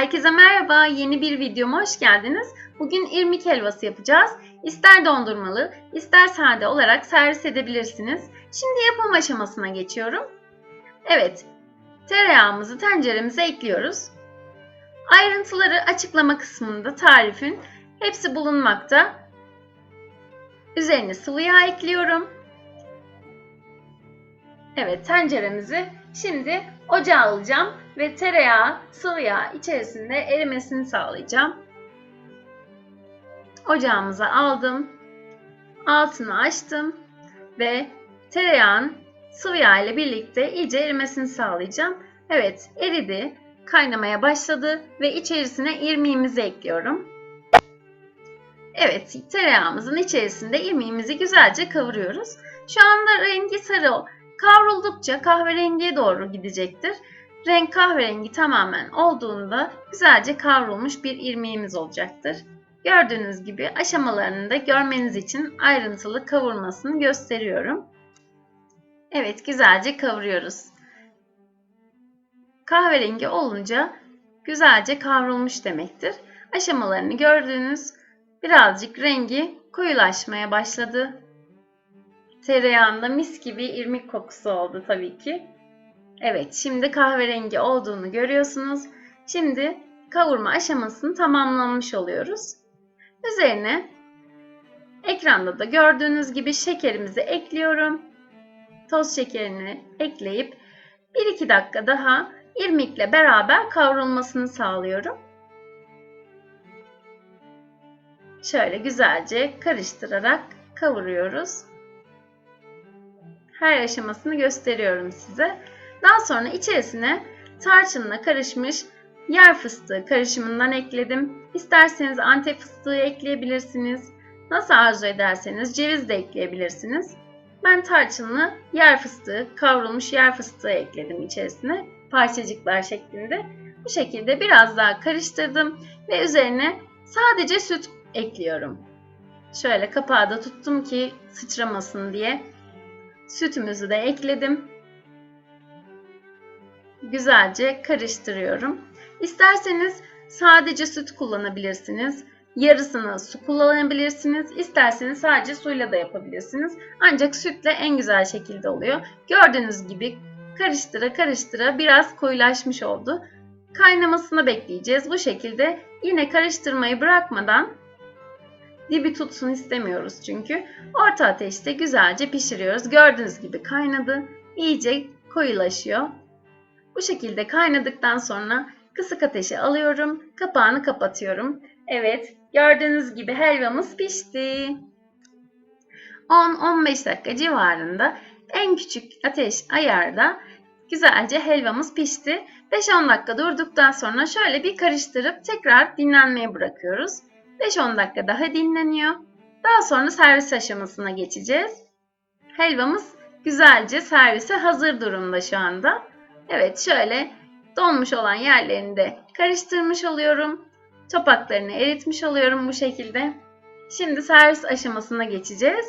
Herkese merhaba, yeni bir videoma hoş geldiniz. Bugün irmik helvası yapacağız. İster dondurmalı, ister sade olarak servis edebilirsiniz. Şimdi yapım aşamasına geçiyorum. Evet, tereyağımızı tenceremize ekliyoruz. Ayrıntıları açıklama kısmında tarifin hepsi bulunmakta. Üzerine sıvı yağ ekliyorum. Evet, tenceremizi şimdi ocağa alacağım ve tereyağı, sıvı yağ içerisinde erimesini sağlayacağım. Ocağımıza aldım. Altını açtım ve tereyağın sıvı yağ ile birlikte iyice erimesini sağlayacağım. Evet, eridi, kaynamaya başladı ve içerisine irmiğimizi ekliyorum. Evet, tereyağımızın içerisinde irmiğimizi güzelce kavuruyoruz. Şu anda rengi sarı Kavruldukça kahverengiye doğru gidecektir. Renk kahverengi tamamen olduğunda güzelce kavrulmuş bir irmiğimiz olacaktır. Gördüğünüz gibi aşamalarını da görmeniz için ayrıntılı kavurmasını gösteriyorum. Evet güzelce kavuruyoruz. Kahverengi olunca güzelce kavrulmuş demektir. Aşamalarını gördüğünüz birazcık rengi koyulaşmaya başladı. Tereyağında mis gibi irmik kokusu oldu tabii ki. Evet şimdi kahverengi olduğunu görüyorsunuz. Şimdi kavurma aşamasını tamamlamış oluyoruz. Üzerine ekranda da gördüğünüz gibi şekerimizi ekliyorum. Toz şekerini ekleyip 1-2 dakika daha irmikle beraber kavrulmasını sağlıyorum. Şöyle güzelce karıştırarak kavuruyoruz her aşamasını gösteriyorum size. Daha sonra içerisine tarçınla karışmış yer fıstığı karışımından ekledim. İsterseniz antep fıstığı ekleyebilirsiniz. Nasıl arzu ederseniz ceviz de ekleyebilirsiniz. Ben tarçınlı yer fıstığı, kavrulmuş yer fıstığı ekledim içerisine parçacıklar şeklinde. Bu şekilde biraz daha karıştırdım ve üzerine sadece süt ekliyorum. Şöyle kapağı da tuttum ki sıçramasın diye. Sütümüzü de ekledim. Güzelce karıştırıyorum. İsterseniz sadece süt kullanabilirsiniz. Yarısını su kullanabilirsiniz. İsterseniz sadece suyla da yapabilirsiniz. Ancak sütle en güzel şekilde oluyor. Gördüğünüz gibi karıştıra karıştıra biraz koyulaşmış oldu. Kaynamasını bekleyeceğiz. Bu şekilde yine karıştırmayı bırakmadan Dibi tutsun istemiyoruz çünkü. Orta ateşte güzelce pişiriyoruz. Gördüğünüz gibi kaynadı. İyice koyulaşıyor. Bu şekilde kaynadıktan sonra kısık ateşe alıyorum. Kapağını kapatıyorum. Evet gördüğünüz gibi helvamız pişti. 10-15 dakika civarında en küçük ateş ayarda güzelce helvamız pişti. 5-10 dakika durduktan sonra şöyle bir karıştırıp tekrar dinlenmeye bırakıyoruz. 5-10 dakika daha dinleniyor. Daha sonra servis aşamasına geçeceğiz. Helvamız güzelce servise hazır durumda şu anda. Evet şöyle donmuş olan yerlerini de karıştırmış oluyorum. Topaklarını eritmiş oluyorum bu şekilde. Şimdi servis aşamasına geçeceğiz.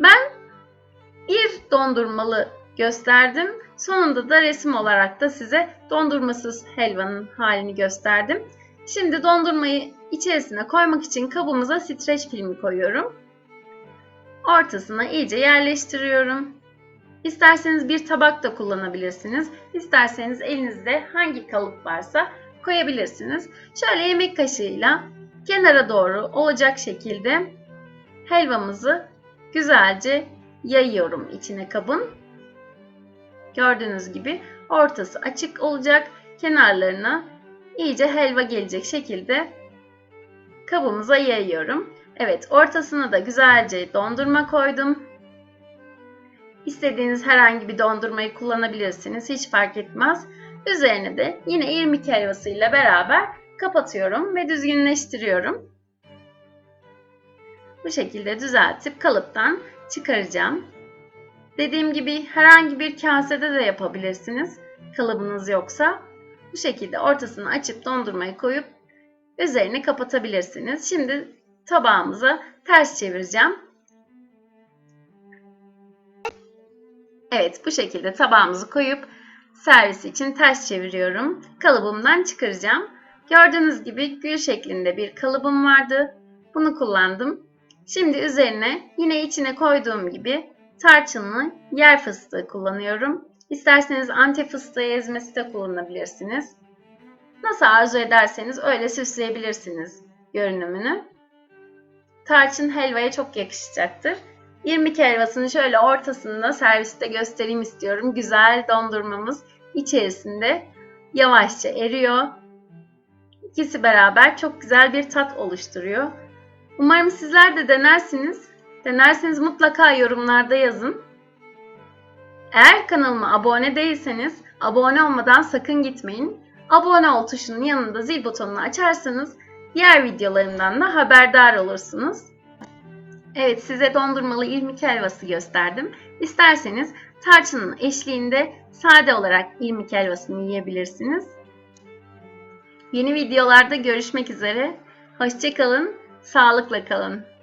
Ben bir dondurmalı gösterdim. Sonunda da resim olarak da size dondurmasız helvanın halini gösterdim. Şimdi dondurmayı içerisine koymak için kabımıza streç filmi koyuyorum. Ortasına iyice yerleştiriyorum. İsterseniz bir tabak da kullanabilirsiniz. İsterseniz elinizde hangi kalıp varsa koyabilirsiniz. Şöyle yemek kaşığıyla kenara doğru olacak şekilde helvamızı güzelce yayıyorum içine kabın. Gördüğünüz gibi ortası açık olacak. Kenarlarına iyice helva gelecek şekilde kabımıza yayıyorum. Evet ortasına da güzelce dondurma koydum. İstediğiniz herhangi bir dondurmayı kullanabilirsiniz. Hiç fark etmez. Üzerine de yine irmik helvasıyla beraber kapatıyorum ve düzgünleştiriyorum. Bu şekilde düzeltip kalıptan çıkaracağım. Dediğim gibi herhangi bir kasede de yapabilirsiniz. Kalıbınız yoksa bu şekilde ortasını açıp dondurmayı koyup üzerini kapatabilirsiniz. Şimdi tabağımıza ters çevireceğim. Evet bu şekilde tabağımızı koyup servis için ters çeviriyorum. Kalıbımdan çıkaracağım. Gördüğünüz gibi gül şeklinde bir kalıbım vardı. Bunu kullandım. Şimdi üzerine yine içine koyduğum gibi tarçınlı yer fıstığı kullanıyorum. İsterseniz antep fıstığı ezmesi de kullanabilirsiniz. Nasıl arzu ederseniz öyle süsleyebilirsiniz görünümünü. Tarçın helvaya çok yakışacaktır. İrmik helvasını şöyle ortasında serviste göstereyim istiyorum. Güzel dondurmamız içerisinde yavaşça eriyor. İkisi beraber çok güzel bir tat oluşturuyor. Umarım sizler de denersiniz. Denerseniz mutlaka yorumlarda yazın. Eğer kanalıma abone değilseniz abone olmadan sakın gitmeyin. Abone ol tuşunun yanında zil butonunu açarsanız diğer videolarımdan da haberdar olursunuz. Evet size dondurmalı irmik helvası gösterdim. İsterseniz tarçının eşliğinde sade olarak irmik helvasını yiyebilirsiniz. Yeni videolarda görüşmek üzere. Hoşçakalın, sağlıkla kalın.